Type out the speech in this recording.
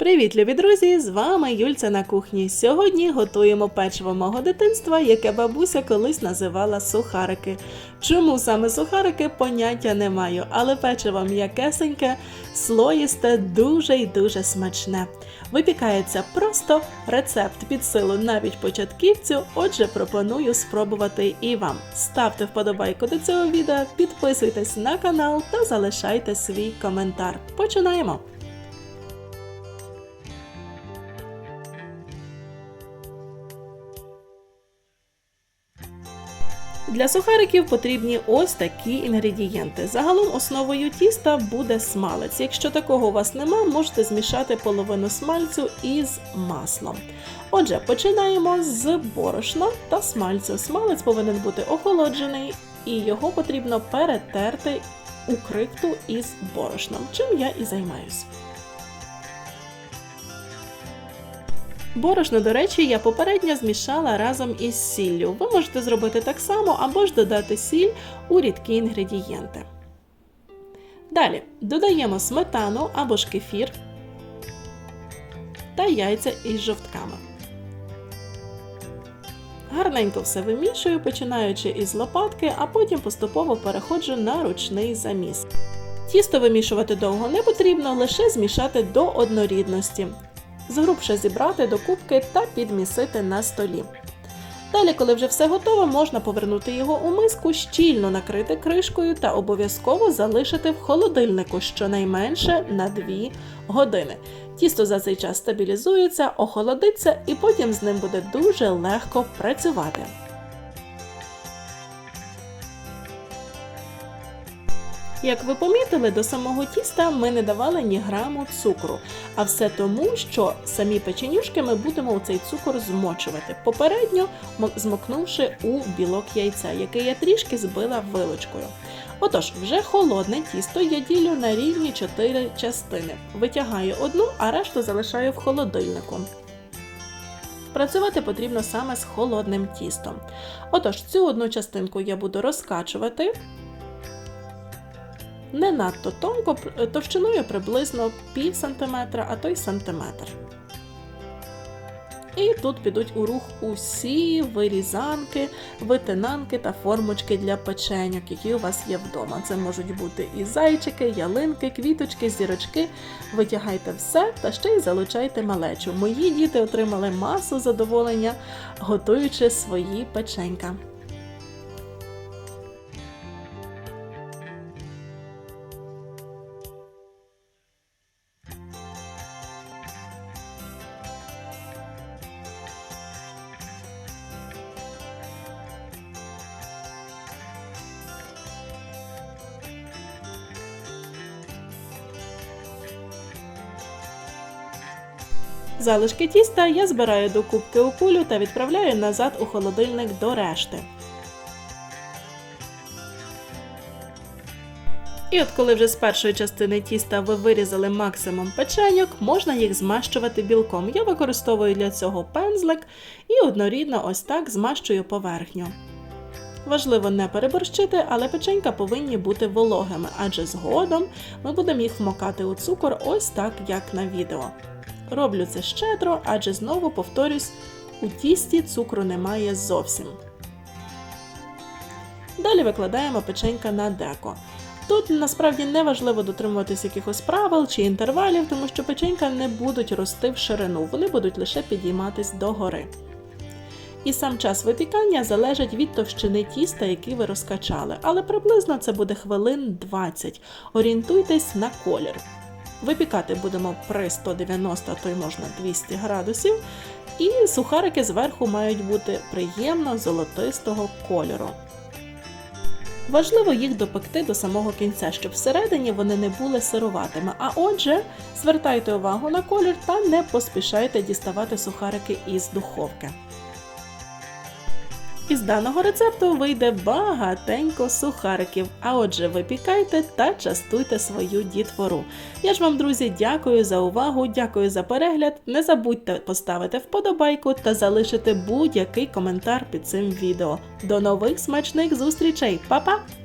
Привіт, любі друзі! З вами Юльця на кухні. Сьогодні готуємо печиво мого дитинства, яке бабуся колись називала сухарики. Чому саме сухарики, поняття не маю, але печиво м'якесеньке, слоїсте, дуже й дуже смачне. Випікається просто рецепт під силу навіть початківцю. Отже, пропоную спробувати і вам. Ставте вподобайку до цього відео, підписуйтесь на канал та залишайте свій коментар. Починаємо! Для сухариків потрібні ось такі інгредієнти. Загалом основою тіста буде смалець. Якщо такого у вас нема, можете змішати половину смальцю із маслом. Отже, починаємо з борошна та смальцю. Смалець повинен бути охолоджений, і його потрібно перетерти у крихту із борошном, чим я і займаюсь. Борошно, до речі, я попередньо змішала разом із сіллю. Ви можете зробити так само або ж додати сіль у рідкі інгредієнти. Далі додаємо сметану або ж кефір та яйця із жовтками. Гарненько все вимішую, починаючи із лопатки, а потім поступово переходжу на ручний заміс. Тісто вимішувати довго не потрібно, лише змішати до однорідності згрубше зібрати до кубки та підмісити на столі. Далі, коли вже все готово, можна повернути його у миску, щільно накрити кришкою та обов'язково залишити в холодильнику щонайменше на 2 години. Тісто за цей час стабілізується, охолодиться і потім з ним буде дуже легко працювати. Як ви помітили, до самого тіста ми не давали ні граму цукру, а все тому, що самі печенюшки ми будемо у цей цукор змочувати, попередньо змокнувши у білок яйця, який я трішки збила вилочкою. Отож, вже холодне тісто я ділю на рівні 4 частини. Витягаю одну, а решту залишаю в холодильнику. Працювати потрібно саме з холодним тістом. Отож, цю одну частинку я буду розкачувати не надто тонко, товщиною приблизно пів сантиметра, а то й сантиметр. І тут підуть у рух усі вирізанки, витинанки та формочки для печеньок, які у вас є вдома. Це можуть бути і зайчики, ялинки, квіточки, зірочки. Витягайте все та ще й залучайте малечу. Мої діти отримали масу задоволення, готуючи свої печенька. Залишки тіста я збираю до кубки у кулю та відправляю назад у холодильник до решти. І от коли вже з першої частини тіста ви вирізали максимум печеньок, можна їх змащувати білком. Я використовую для цього пензлик і однорідно ось так змащую поверхню. Важливо не переборщити, але печенька повинні бути вологими, адже згодом ми будемо їх вмокати у цукор ось так, як на відео. Роблю це щедро, адже знову повторюсь, у тісті цукру немає зовсім. Далі викладаємо печенька на деко. Тут насправді не важливо дотримуватись якихось правил чи інтервалів, тому що печенька не будуть рости в ширину, вони будуть лише підійматись догори. І сам час випікання залежить від товщини тіста, який ви розкачали, але приблизно це буде хвилин 20. Орієнтуйтесь на колір. Випікати будемо при 190, то й можна 200 градусів. І сухарики зверху мають бути приємно золотистого кольору. Важливо їх допекти до самого кінця, щоб всередині вони не були сируватими. А отже, звертайте увагу на колір та не поспішайте діставати сухарики із духовки. Із даного рецепту вийде багатенько сухариків. А отже, випікайте та частуйте свою дітвору. Я ж вам, друзі, дякую за увагу, дякую за перегляд. Не забудьте поставити вподобайку та залишити будь-який коментар під цим відео. До нових смачних зустрічей, Па-па!